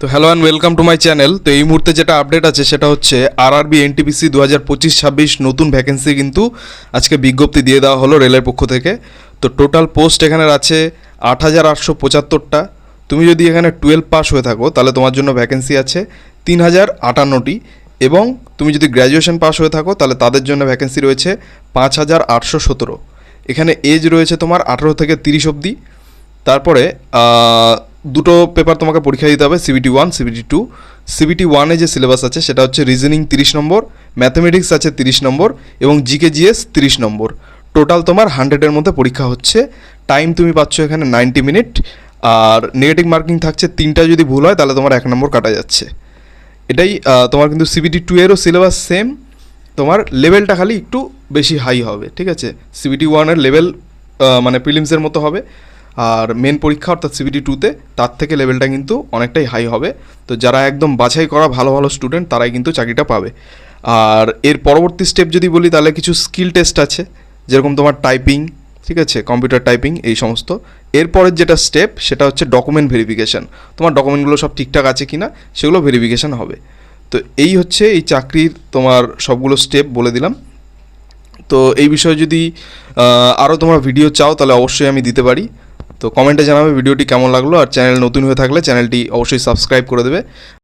তো hello and welcome to my channel তো এই মুহূর্তে যেটা আপডেট আছে সেটা হচ্ছে আর আরআরবি এনটিপিসি দু হাজার পঁচিশ ছাব্বিশ নতুন ভ্যাকেন্সি কিন্তু আজকে বিজ্ঞপ্তি দিয়ে দেওয়া হলো রেলের পক্ষ থেকে। তো টোটাল পোস্ট এখানে আছে আট হাজার আটশো পঁচাত্তরটা। তুমি যদি এখানে টুয়েলভ পাস হয়ে থাকো, তাহলে তোমার জন্য ভ্যাকেন্সি আছে তিন হাজার আটান্নটি এবং তুমি যদি গ্র্যাজুয়েশন পাস হয়ে থাকো, তাহলে তাদের জন্য ভ্যাকেন্সি রয়েছে পাঁচ হাজার আটশো সতেরো। এখানে এজ রয়েছে তোমার আঠেরো থেকে তিরিশ অবধি। তারপরে দুটো পেপার তোমাকে পরীক্ষা দিতে হবে CBT one CBT two CBT ওয়ানে যে সিলেবাস আছে, সেটা হচ্ছে রিজনিং তিরিশ নম্বর ম্যাথামেটিক্স আছে তিরিশ নম্বর এবং জিকে জিএস তিরিশ নম্বর। টোটাল তোমার হান্ড্রেডের মধ্যে পরীক্ষা হচ্ছে। টাইম তুমি পাচ্ছ এখানে নাইনটি মিনিট আর নেগেটিভ মার্কিং থাকছে তিনটা, যদি ভুল হয় তাহলে তোমার এক নম্বর কাটা যাচ্ছে। এটাই তোমার কিন্তু সিবিটি টু এরও সিলেবাস সেম তোমার লেভেলটা খালি একটু বেশি হাই হবে, ঠিক আছে? সিবিটি ওয়ানের লেভেল মানে প্রিলিমসের মতো হবে। আর মেন পরীক্ষা অর্থাৎ সিবিটি টুতে তার থেকে লেভেলটা কিন্তু অনেকটাই হাই হবে। তো যারা একদম বাছাই করা ভালো ভালো স্টুডেন্ট তারাই কিন্তু চাকরিটা পাবে। আর এর পরবর্তী স্টেপ যদি বলি, তাহলে কিছু স্কিল টেস্ট আছে। যেরকম তোমার টাইপিং ঠিক আছে? কম্পিউটার টাইপিং এই সমস্ত। এরপরের যেটা স্টেপ সেটা হচ্ছে ডকুমেন্ট ভেরিফিকেশান তোমার ডকুমেন্টগুলো সব ঠিকঠাক আছে কি না সেগুলো ভেরিফিকেশান হবে। তো এই হচ্ছে এই চাকরির তোমার সবগুলো স্টেপ বলে দিলাম। তো এই বিষয়ে যদি আরও তোমরা ভিডিও চাও, তাহলে অবশ্যই আমি দিতে পারি। তো কমেন্টে জানাবে ভিডিওটি কেমন লাগল আর চ্যানেল নতুন হয়ে থাকলে চ্যানেলটি অবশ্যই সাবস্ক্রাইব করে দেবে।